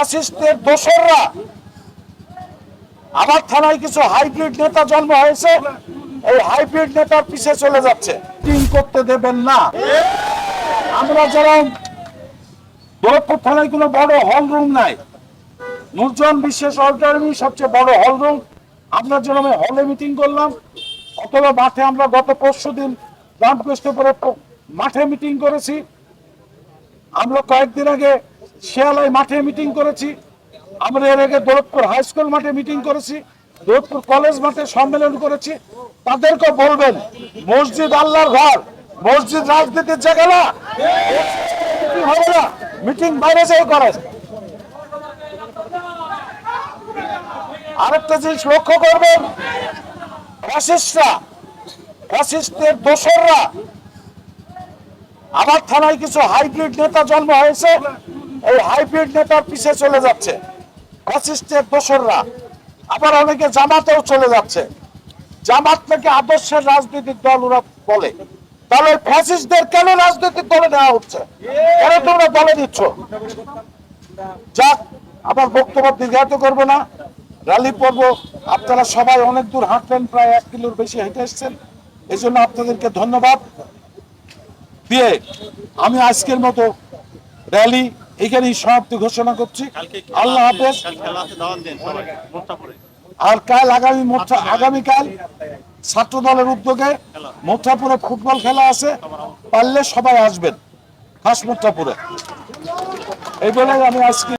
ফ্যাসিস্টের দোসররা। আমার থানায় কিছু হাইব্রিড নেতা জন্ম হয়েছে, এই হাইব্রিড নেতার পিছে চলে যাচ্ছে। টিম করতে দেবেন না। আমরা যারা দৌলতপুর থানায় কোনো বড় হল রুম নাই, নুরজন বিশেষ অল্টারমি সবচেয়ে বড় হল রুম আমরা আমি হলে মিটিং করলাম। অথবা মাঠে আমরা গত পরশু দিন রামকৃষ্ণপুরে প- মাঠে মিটিং করেছি। আমরা কয়েকদিন আগে শিয়ালায় মাঠে মিটিং করেছি। আমরা এর আগে দৌলতপুর হাই স্কুল মাঠে মিটিং করেছি, দৌলতপুর কলেজ মাঠে সম্মেলন করেছি। তাদেরকে বলবেন, মসজিদ আল্লাহর ঘর, মসজিদ রাজনীতির জায়গা না। হবে না? মিটিং বাইরে যেয়ে করে আরেকটা জিনিস লক্ষ্য করবেন ফ্যাসিস্টরা ফ্যাসিস্টের দোসররা। আমার থানায় কিছু হাইব্রিড নেতা জন্ম হয়েছে এই হাইব্রিড নেতার পিছে চলে যাচ্ছে। ফ্যাসিস্টের দোসররা। আবার অনেকে জামাতেও চলে যাচ্ছে। জামাত নাকি আদর্শের রাজনৈতিক দল ওরা বলে। তাহলে ফ্যাসিস্টদের কেন রাজনৈতিক দলে নেওয়া হচ্ছে? কেন তোমরা দলে দিচ্ছ? যাক, আমার বক্তব্য দীর্ঘায়িত করব না। র্যালি পর্ব, আপনারা সবাই অনেক দূর হাঁটলেন, প্রায় এক কিলোর বেশি হেঁটে এসছেন। এই জন্য আপনাদেরকে ধন্যবাদ। দিয়ে, আমি আজকের মতো র্যালি এখানেই সমাপ্তি ঘোষণা করছি। আল্লাহ হাফেজ। আর কাল আগামী মোর্চা আগামীকাল ছাত্র দলের উদ্যোগে মোথাপুরে ফুটবল খেলা আছে। পারলে সবাই আসবেন। খাস মোথাপুরে এই বলে আমি আজকে